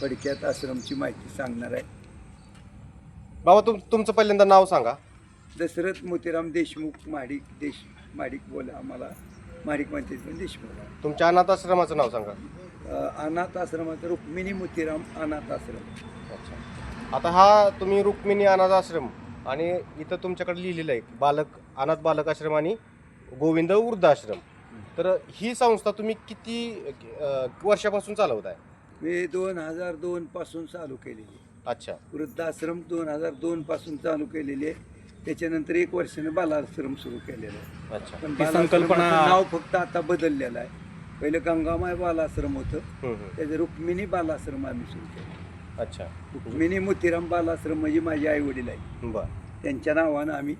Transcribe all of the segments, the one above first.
फडक्यात आश्रमची माहिती सांगणार आहे. बाबा तुम तुमचं पहिल्यांदा नाव सांगा. दशरथ मोतीराम देशमुख माडिक देश माडिक बोला आम्हाला. माडिक म्हणते पण देशमुख. तुमच्या अनाथ आश्रमाचं नाव सांगा. अ, अनाथ आश्रमाचं रुक्मिणी मोतीराम अनाथ आश्रम. अच्छा. आता हा तुम्ही रुक्मिणी अनाथ आश्रम आणि इथं तुमच्याकडे लिहिलेलं आहे बालक अनाथ बालक आश्रम आणि गोविंद वृद्धाश्रम. तर ही संस्था तुम्ही किती अं, वर्षापासून चालवत आहे मी दोन हजार दोन पासून चालू केलेली. अच्छा. वृद्धाश्रम दोन हजार दोन पासून चालू केलेली आहे. त्याच्यानंतर एक वर्षाने बालाश्रम सुरू केलेलं आहे. अच्छा. पण ती संकल्पना- नाव फक्त आता बदललेलं आहे. पहिलं गंगामाय बालाश्रम होतं. हम्म, हम्म. त्याचं रुक्मिणी बालाश्रम आम्ही सुरू केलं. अच्छा. रुक्मिणी मोतीराम बालाश्रम म्हणजे माझे आई वडील आहे बर. त्यांच्या नावानं आम्ही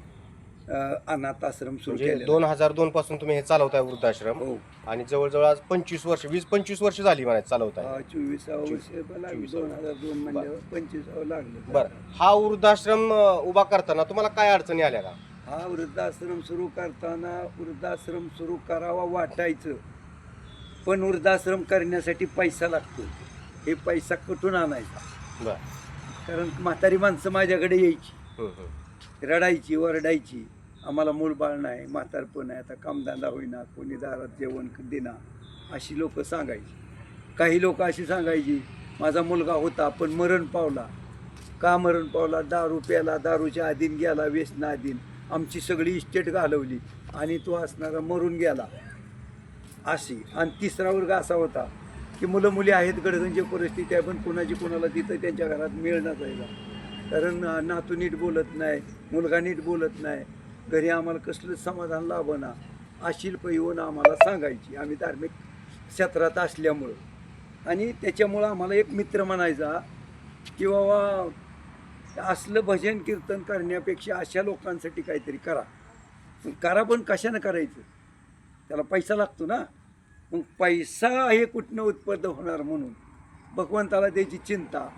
अनाथ आश्रम सुरू म्हणजे केले दोन हजार दोन पासून तुम्ही हे चालवताय वृद्धाश्रम हो. आणि जवळजवळ आज पंचवीस वर्ष वीस पंचवीस वर्ष झाली म्हणायचं चालवताय. चोवीसावं वर्ष लागलं. दोन हजार दोन म्हणल्यावर पंचवीसावं लागलं. बर. हा वृद्धाश्रम उभा करताना तुम्हाला काय अडचणी आल्या का? हा वृद्धाश्रम सुरू करताना वृद्धाश्रम सुरू करावा वाटायचं. पण वृद्धाश्रम करण्यासाठी पैसा लागतो. हे पैसा कुठून आणायचा? बर. कारण म्हातारी माणसं माझ्याकडे यायची. रडायची वरडायची आम्हाला मूलबाळ नाही म्हातारपण आहे आता कामधंदा होईना कोणी दारात जेवण देना अशी लोकं सांगायची. काही लोक अशी सांगायची माझा मुलगा होता पण मरण पावला. का मरण पावला? दारू प्याला दारूच्या आधीन गेला व्यसना आधीन. आमची सगळी इस्टेट घालवली आणि तो असणारा मरून गेला. अशी. आणि तिसरा वर्ग असा होता की मुलं मुली आहेत गडगंजी परिस्थिती आहे पण कोणाची कुणाला तिथं त्यांच्या घरात मिळणार जायला कारण नातू नीट बोलत नाही मुलगा नीट बोलत नाही. घरी आम्हाला कसलं समाधान लाभना अशिल्प येऊन आम्हाला सांगायची. आम्ही धार्मिक क्षेत्रात असल्यामुळं. आणि त्याच्यामुळं आम्हाला एक मित्र म्हणायचा की बाबा असलं भजन कीर्तन करण्यापेक्षा अशा लोकांसाठी काहीतरी करा. करा पण कशानं करायचं? त्याला पैसा लागतो ना. मग पैसा हे कुठनं उत्पन्न होणार म्हणून? भगवंताला त्याची चिंता.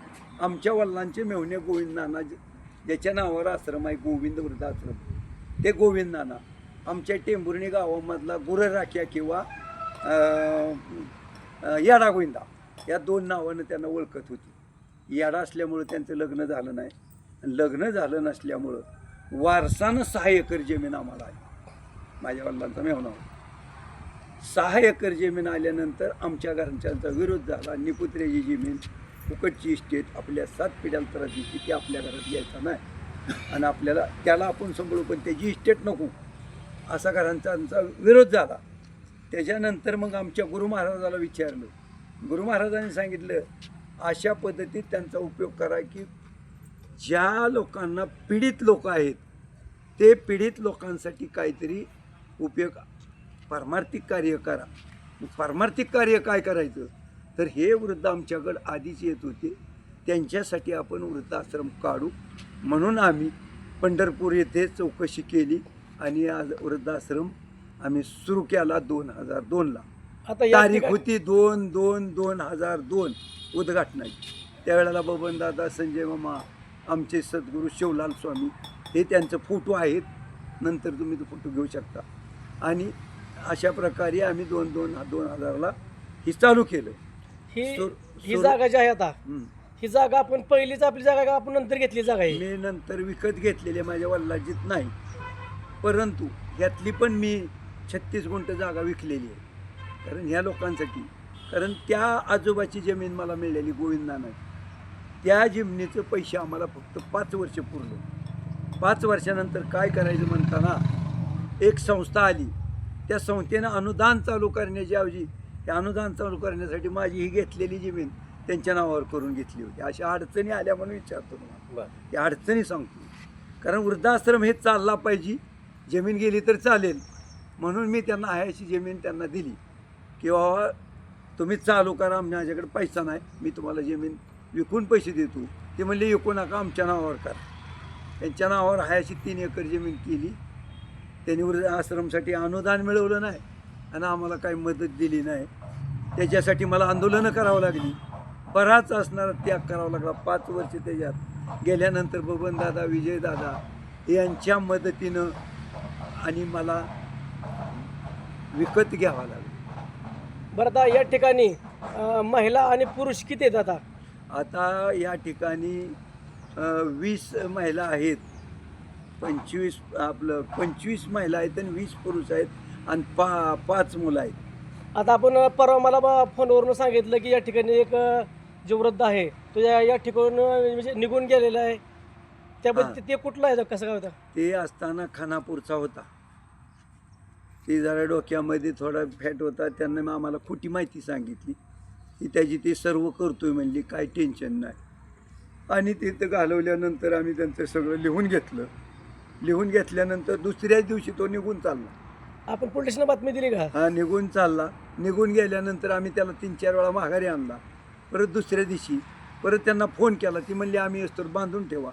आमच्या वडिलांचे मेहणे गोविंद नाना ज्याच्या नावावर आश्रम आहे गोविंद वृद्धाश्रम. ते गोविंद नाना आमच्या टेंभुर्णी गावामधला गुरराख्या किंवा याडा गोविंदा. या दोन नावानं त्यांना ओळखत होती. याडा असल्यामुळं त्यांचं लग्न झालं नाही. लग्न झालं नसल्यामुळं वारसानं सहा एकर जमीन आम्हाला आली. माझ्या वडिलांचा मेहना होता सहा एकर जमीन आल्यानंतर आमच्या घरच्यांचा विरोध झाला. निपुत्र्याची जमीन फुकटची इस्टेट आपल्या सात पिढ्याला त्रास दिली ती आपल्या घरात यायचा नाही. आणि आपल्याला त्याला आपण सांभाळू पण त्याची इस्टेट नको. असा घरांचा विरोध झाला. त्याच्यानंतर मग आमच्या गुरु महाराजाला विचारलं. गुरु महाराजांनी सांगितलं अशा पद्धतीत त्यांचा उपयोग करा की ज्या लोकांना पीडित लोक आहेत ते पीडित लोकांसाठी काहीतरी उपयोग पारमार्थिक कार्य करा. मग पारमार्थिक कार्य काय करायचं? तर हे वृद्ध आमच्याकडं आधीच येत होते. त्यांच्यासाठी आपण वृद्धाश्रम काढू. म्हणून आम्ही पंढरपूर येथे चौकशी केली आणि आज वृद्धाश्रम आम्ही सुरू केला दोन हजार दोनला. आता या तारीख ठिकाणी- होती दोन दोन दोन हजार दोन उद्घाटनाची. त्यावेळेला बबनदादा संजय मामा आमचे सद्गुरू शिवलाल स्वामी हे त्यांचं फोटो आहेत. नंतर तुम्ही तो फोटो घेऊ शकता. आणि अशा प्रकारे आम्ही दोन दोन दोन हजारला ही चालू केलं. ही सुर- ही सुर- जागा जी आहे आता. ही जागा आपण पहिलीच आपली जागा का? आपण नंतर घेतली जागा आहे. मी नंतर विकत घेतलेले माझ्या वल्लाजीत नाही. परंतु ह्यातली पण मी छत्तीस गुंठ जागा विकलेली आहे. कारण ह्या लोकांसाठी. कारण त्या आजोबाची जमीन मला मिळालेली गोविंदानं. त्या जमिनीचं पैसे आम्हाला फक्त पाच वर्ष पुरलं. पाच वर्षानंतर काय करायचं म्हणताना एक संस्था आली. त्या संस्थेनं अनुदान चालू करण्याच्या ऐवजी ते अनुदान चालू करण्यासाठी माझी ही घेतलेली जमीन त्यांच्या नावावर करून घेतली होती. अशा अडचणी आल्या म्हणून विचारतो तुम्हाला. बर. या अडचणी सांगतो. कारण वृद्धाश्रम हे चालला पाहिजे. जमीन गेली तर चालेल. म्हणून मी त्यांना अशी जमीन त्यांना दिली. की बाबा तुम्ही चालू करा माझ्याकडे पैसा नाही. मी तुम्हाला जमीन विकून पैसे देतो. ते म्हणले विकू नका आमच्या नावावर करा. त्यांच्या नावावर आहे अशी तीन एकर जमीन केली. त्यांनी वृद्ध आश्रमसाठी अनुदान मिळवलं नाही. आणि आम्हाला काही मदत दिली नाही. त्याच्यासाठी मला आंदोलनं करावं लागली. बराच असणारा त्याग करावा लागला. पाच वर्ष त्याच्यात गेल्यानंतर बबनदादा विजयदादा यांच्या मदतीनं आणि मला विकत घ्यावा लागलं. बरं आता या ठिकाणी महिला आणि पुरुष किती आहेत आता? आता या ठिकाणी वीस महिला आहेत. पंचवीस आपलं पंचवीस महिला आहेत आणि वीस पुरुष आहेत आणि पा पाच मुलं आहेत. आता आपण परवा मला फोनवरून सांगितलं की या ठिकाणी एक जे वृद्ध आहे तो या या ठिकाणून अ, म्हणजे निघून गेलेला आहे. त्याबद्दल ते कुठलं आहे? कसं काय होतं? ते असताना खानापूरचा होता. ते जरा डोक्यामध्ये थोडा फॅट होता त्यांना मग आम्हाला खोटी माहिती सांगितली. की त्याची ते सर्व करतोय म्हणली काय टेन्शन नाही. आणि तिथं घालवल्यानंतर आम्ही त्यांचं सगळं लिहून घेतलं. लिहून घेतल्यानंतर दुसऱ्याच दिवशी तो निघून चालला. आपण पोलीस स्टेशनला बातमी दिली का? हा निघून चालला. निघून गेल्यानंतर आम्ही त्याला तीन चार वेळा माघारी आणला. परत दुसऱ्या दिवशी परत त्यांना फोन केला ती म्हणली आम्ही असतो बांधून ठेवा.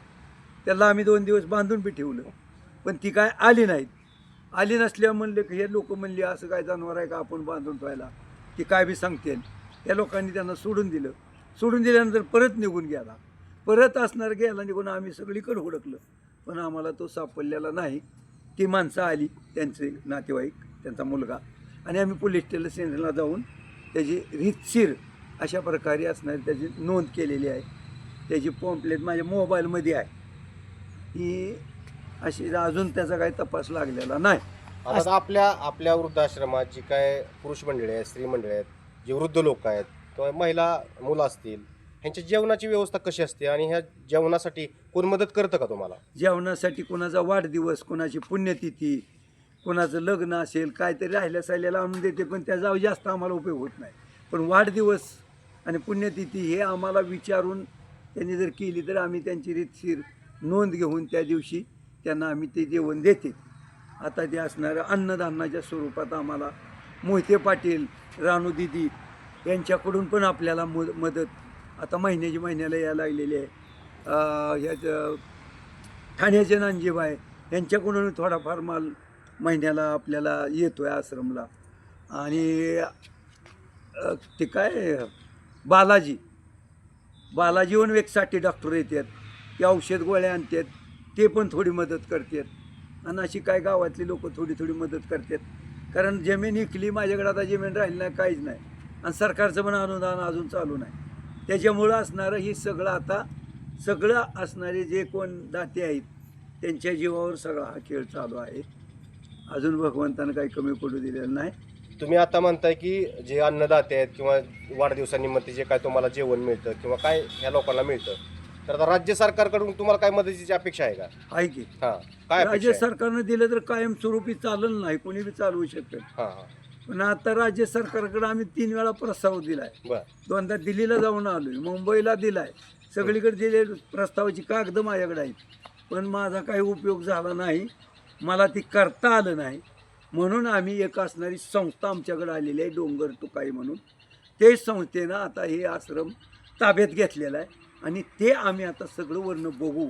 त्याला आम्ही दोन दिवस बांधून बी ठेवलं. पण ती काय आली नाहीत. आली नसल्यावर म्हणले की हे लोक म्हणले असं काय जनावर आहे का आपण बांधून ठेवायला? की काय बी सांगतील त्या लोकांनी त्यांना सोडून दिलं. सोडून दिल्यानंतर परत निघून गेला. परत असणार गेला निघून आम्ही सगळीकडे हुडकलं. पण आम्हाला तो सापडलेला नाही. ती माणसं आली त्यांचे नातेवाईक त्यांचा मुलगा. आणि आम्ही पोलीस स्टेशनला जाऊन त्याची रीतशीर अशा प्रकारे असणारी त्याची नोंद केलेली आहे. त्याची पॉम्पलेट माझ्या मोबाईलमध्ये आहे. ही अशी अजून त्याचा काही तपास लागलेला नाही. आता आपल्या आपल्या वृद्धाश्रमात जी काय पुरुष मंडळी आहेत स्त्री मंडळी आहेत जे वृद्ध लोक आहेत किंवा महिला मुलं असतील ह्यांच्या जेवणाची व्यवस्था कशी असते आणि ह्या जेवणासाठी कोण मदत करतं का तुम्हाला? जेवणासाठी कोणाचा वाढदिवस कोणाची पुण्यतिथी कोणाचं लग्न असेल काहीतरी राहिल्या साहिल्याला आणून देते पण त्याचा जास्त आम्हाला उपयोग होत नाही. पण वाढदिवस आणि पुण्यतिथी हे आम्हाला विचारून त्यांनी जर केली तर आम्ही त्यांची रीतशीर नोंद घेऊन त्या दिवशी त्यांना आम्ही ते जेवण देते. आता ते असणाऱ्या अन्नदानाच्या स्वरूपात आम्हाला मोहिते पाटील रानू दिदी यांच्याकडून पण आपल्याला म मदत आता महिन्याची महिन्याला यायला लागलेली आहे. ह्या ह्याचं ठाण्याचे नांजीबाई यांच्याकडून थोडाफार माल महिन्याला आपल्याला येतो आहे आश्रमला. आणि ते काय बालाजी. बालाजीहून वेगसाठी डॉक्टर येतात. ते औषध गोळ्या आणतात. ते पण थोडी मदत करतात. आणि अशी काय गावातली लोक थोडी थोडी मदत करतात. कारण जमीन इकली माझ्याकडे आता जमीन राहिली नाही काहीच नाही. आणि सरकारचं पण अनुदान अजून चालू नाही. त्याच्यामुळं असणारं ही सगळं आता सगळं असणारे जे कोण दाते आहेत त्यांच्या जीवावर सगळा हा खेळ चालू आहे. अजून भगवंतानं काही कमी पडू दिलेलं नाही. तुम्ही आता म्हणताय की जे अन्नदाते आहेत किंवा वाढदिवसानिमित्त जे काय तुम्हाला जेवण मिळतं किंवा काय ह्या लोकांना मिळतं तर आता राज्य सरकारकडून तुम्हाला काय मदतीची अपेक्षा आहे का? आहे की. हां काय राज्य अपेक्षा आहे? सरकारनं दिलं तर कायमस्वरूपी चाललं नाही कोणी बी चालवू शकेल हां हां. पण आता राज्य सरकारकडे आम्ही तीन वेळा प्रस्ताव दिलाय. बरं. दोनदा दिल्लीला जाऊन आलोय मुंबईला दिलाय. सगळीकडे दिले प्रस्तावाची कागद माझ्याकडे आहेत. पण माझा काही उपयोग झाला नाही. मला ती करता आलं नाही. म्हणून आम्ही एक असणारी संस्था आमच्याकडे आलेली आहे डोंगर तुकाई म्हणून. ते संस्थेनं आता हे आश्रम ताब्यात घेतलेलं आहे आणि ते आम्ही आता सगळं वर्ण बघू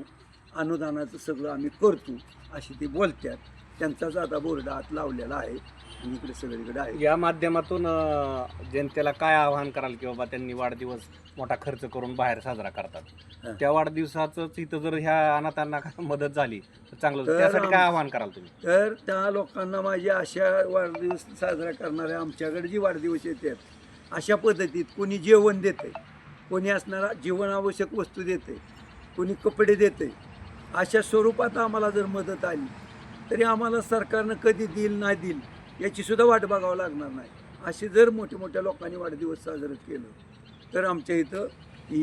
अनुदानाचं सगळं आम्ही करतो अशी ते बोलतात. त्यांचाच आता बोर्ड आत लावलेला आहे. आणि इकडे सगळीकडे आहे. या माध्यमातून अ, जनतेला काय आवाहन कराल की बाबा त्यांनी वाढदिवस मोठा खर्च करून बाहेर साजरा हा. करतात त्या वाढदिवसाच इथं जर ह्या अनाथांना मदत झाली तर चांगलं तर त्यासाठी काय आम- आवाहन कराल तुम्ही? तर त्या लोकांना माझी अशा वाढदिवस साजरा करणाऱ्या आमच्याकडे जी वाढदिवस येतात अशा पद्धतीत कोणी जेवण देते कोणी असणारा जीवनावश्यक वस्तू देते कोणी कपडे देते अशा स्वरूपात आम्हाला जर मदत आली तरी आम्हाला सरकारनं कधी देईल नाही देईल याचीसुद्धा वाट बघावं लागणार नाही. असे जर मोठ्या मोठ्या लोकांनी वाढदिवस साजरं केलं तर आमच्या इथं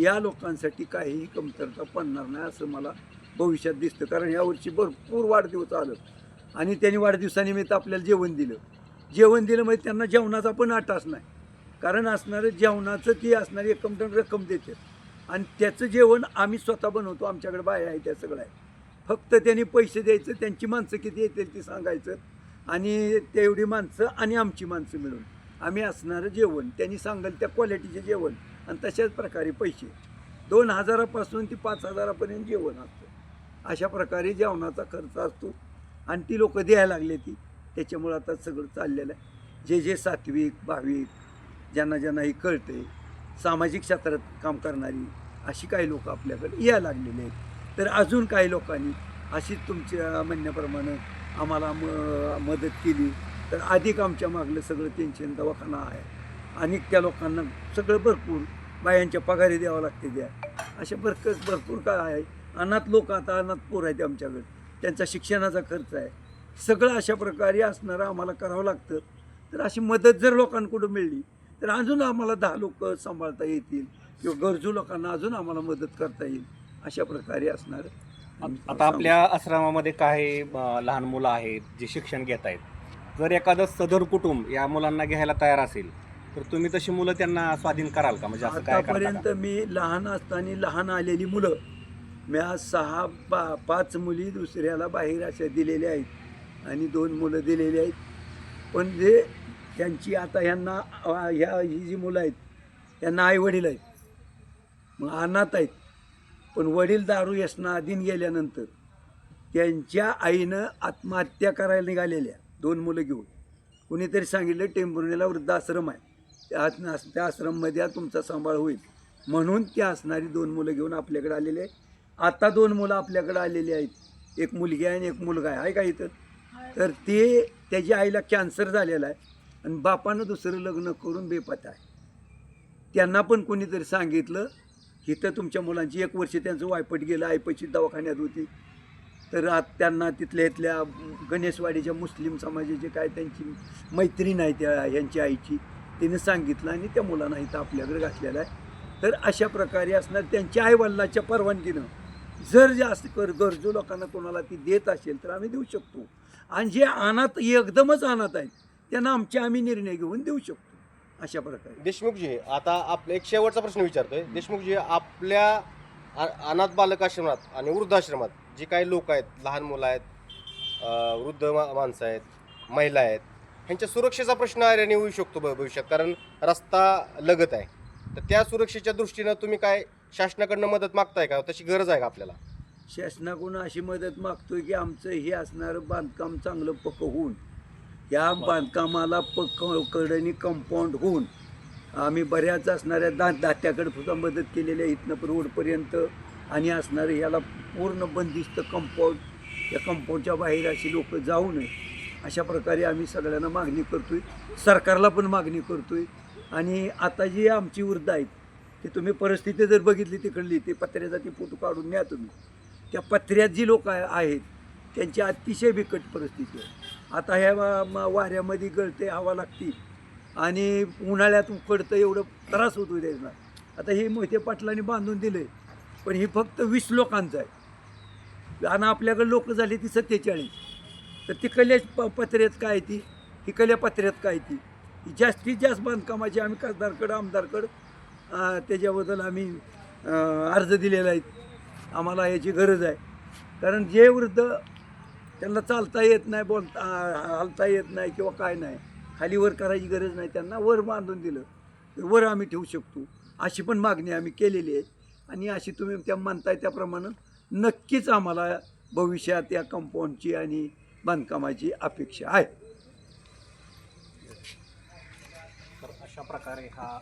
या लोकांसाठी काहीही कमतरता पडणार नाही असं मला भविष्यात दिसतं. कारण यावर्षी भरपूर वाढदिवस आलं आणि त्यांनी वाढदिवसानिमित्त आपल्याला जेवण दिलं. जेवण दिलं म्हणजे त्यांना जेवणाचा पण आटास नाही कारण असणारं जेवणाचं ती असणारी एकम रक्कम देते आणि त्याचं जेवण आम्ही स्वतः बनवतो आमच्याकडे बाया आहे त्या सगळं आहे फक्त त्यांनी पैसे द्यायचं त्यांची माणसं किती येतील ती सांगायचं. आणि तेवढी माणसं आणि आमची माणसं मिळून. आम्ही असणारं जेवण त्यांनी सांगाल त्या क्वालिटीचे जेवण आणि तशाच प्रकारे पैसे. दोन हजारापासून ते पाच हजारापर्यंत जेवण असतं. अशा प्रकारे जेवणाचा खर्च असतो आणि ती लोकं द्यायला लागले ती. त्याच्यामुळं आता सगळं चाललेलं आहे. जे जे सात्विक भाविक ज्यांना ज्यांना हे कळते सामाजिक क्षेत्रात काम करणारी अशी काही लोकं आपल्याकडे यायला लागलेली आहेत. तर अजून काही लोकांनी अशीच तुमच्या म्हणण्याप्रमाणे आम्हाला म मदत केली. तर अधिक आमच्या मागलं सगळं टेन्शन दवाखाना आहे. आणि त्या लोकांना सगळं भरपूर बायांच्या पगारी द्यावं लागते द्या अशा भरक भरपूर काय आहे. अनाथ लोक आता अनाथ पोर आहेत आमच्याकडे. त्यांचा शिक्षणाचा खर्च आहे. सगळं अशा प्रकारे असणारं आम्हाला करावं लागतं. तर अशी मदत जर लोकांकडून मिळली तर अजून आम्हाला दहा लोक सांभाळता येतील. किंवा गरजू लोकांना अजून आम्हाला मदत करता येईल. अशा प्रकारे असणारं आता आपल्या आश्रमामध्ये काही लहान मुलं आहेत जे शिक्षण घेत आहेत. जर एखादं सदर कुटुंब या मुलांना घ्यायला तयार असेल तर तुम्ही तशी मुलं त्यांना स्वाधीन कराल का? म्हणजे असं काय आतापर्यंत मी लहान असताना लहान आलेली मुलं मी आज सहा पा पाच मुली दुसऱ्याला बाहेर अशा दिलेल्या आहेत आणि दोन मुलं दिलेली आहेत. पण जे त्यांची आता ह्यांना ह्या ही जी मुलं आहेत यांना आईवडील आहेत मग अनाथ आहेत. पण वडील दारू व्यसना अधीन गेल्यानंतर त्यांच्या आईनं आत्महत्या करायला निघालेल्या दोन मुलं घेऊन. कुणीतरी सांगितलं टेंभुर्णीला वृद्धाश्रम आहे. त्या त्या आश्रममध्ये तुमचा सांभाळ होईल. म्हणून त्या असणारी दोन मुलं घेऊन आपल्याकडे आलेले आहेत. आता दोन मुलं आपल्याकडे आलेली आहेत. एक मुलगी आहे आणि एक मुलगा आहे. आहे का इथं? तर ते त्याच्या आईला कॅन्सर झालेला आहे आणि बापानं दुसरं लग्न करून बेपत्ता आहे. त्यांना पण कोणीतरी सांगितलं इथं तुमच्या मुलांची एक वर्ष त्यांचं वायपट गेलं आईपशी दवाखान्यात होती. तर आत त्यांना तिथल्या इथल्या गणेशवाडीच्या मुस्लिम समाजाची काय त्यांची मैत्रीण आहे त्या ह्यांची आईची तिने सांगितलं आणि त्या मुलांना इथं आपल्याकडे घातलेलं आहे. तर अशा प्रकारे असणार त्यांच्या आईवडिलाच्या परवानगीनं. जर जास्त कर गरजू लोकांना कोणाला ती देत असेल तर आम्ही देऊ शकतो. आणि जे अनाथ एकदमच अनाथ आहेत त्यांना आमचे आम्ही निर्णय घेऊन देऊ शकतो. अशा प्रकारे. देशमुखजी आता आपला एक शेवटचा प्रश्न विचारतोय. देशमुखजी आपल्या अ- अनाथ बालक आश्रमात आणि वृद्धाश्रमात जे काही लोक आहेत लहान मुलं आहेत अ, वृद्ध मा- माणसं आहेत महिला आहेत ह्यांच्या सुरक्षेचा प्रश्न आर्याने होऊ शकतो भ- भविष्यात. कारण रस्ता लगत आहे. तर त्या सुरक्षेच्या दृष्टीनं तुम्ही काय शासनाकडनं मदत मागताय का? तशी गरज आहे का आपल्याला? शासनाकडून अशी मदत मागतोय की आमचं हे असणारं बांधकाम चांगलं पक्क होऊन या बांधकामाला पक्क कडनी कंपाऊंड होऊन आम्ही बऱ्याच असणाऱ्या दा दात्याकडे सुद्धा मदत केलेली आहे. इथनं रोडपर्यंत आणि असणारं ह्याला पूर्ण बंदिस्त कंपाऊंड या कंपाऊंडच्या बाहेर अशी लोक जाऊ नये. अशा प्रकारे आम्ही सगळ्यांना मागणी करतोय. सरकारला पण मागणी करतोय. आणि आता जी आमची वृद्ध आहेत ती तुम्ही परिस्थिती जर बघितली तिकडली ते पत्र्याचा ती फोटो काढून न्या तुम्ही. त्या पत्र्यात जी लोक आहेत त्यांची अतिशय बिकट परिस्थिती आहे. आता ह्या वा- म- वाऱ्यामध्ये गळते हवा लागती. आणि उन्हाळ्यात उकडतं एवढं त्रास होतो त्याचा. आता हे मोहिते पाटलांनी बांधून दिले पण हे फक्त वीस लोकांचं आहे. आणि आपल्याकडे लोक झाली ती सत्तेचाळीस. तर तिकडल्या प पत्र्यात काय ती? इकडल्या पत्र्यात काय ती? जास्तीत जास्त बांधकामाची आम्ही खासदारकडं आमदारकडं त्याच्याबद्दल आम्ही अर्ज दिलेला आहे. आम्हाला याची गरज आहे. कारण जे वृद्ध त्यांना चालता येत नाही बोलता हलता हालता येत नाही किंवा काय नाही. खाली वर करायची गरज नाही. त्यांना वर बांधून दिलं. तर वर आम्ही ठेवू शकतो. अशी पण मागणी आम्ही केलेली आहे. आणि अशी तुम्ही त्या म्हणताय त्याप्रमाणे नक्कीच आम्हाला भविष्यात या कंपाऊंडची आणि बांधकामाची अपेक्षा आहे. तर अशा प्रकारे हा